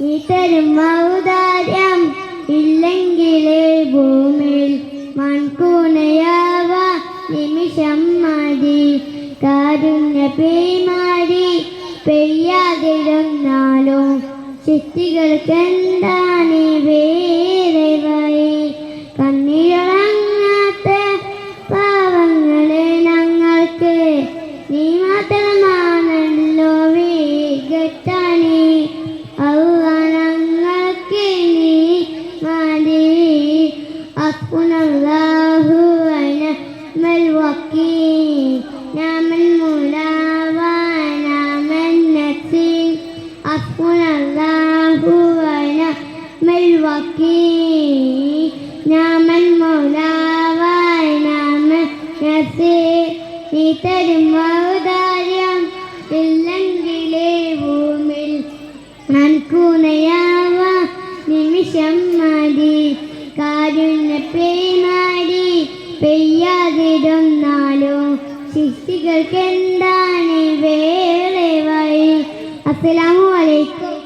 നീ തരും ഔദാര്യം ഇല്ലെങ്കിലേ ഭൂമിയിൽ മൺകൂണയാവ നിമിഷം മതി. കാരുണ്യ പേമാരി പെയ്യാതിരുന്നാലും ശക്തികൾക്കെന്താണ് വേറെ അപ്പുനല്ലാഹു വനമൽ വക്കീൽ. നമൽ മുലാവ നമൽ നസീർ. അപ്പുനല്ലാഹു വനമൽ വക്കീൽ. നമൽ മുലാവ നമൽ നസീർ. നീ തരും ഔദാര്യം ഇല്ലെങ്കിലേ ഭൂമിൽ നൻകുനയാവ നിമിഷം പേമാരി പെയ്യാതിരുന്നാലും? ശിശികൾക്ക് എന്താണ് വേറെ വഴി അസ്സലാമു അലൈക്കും.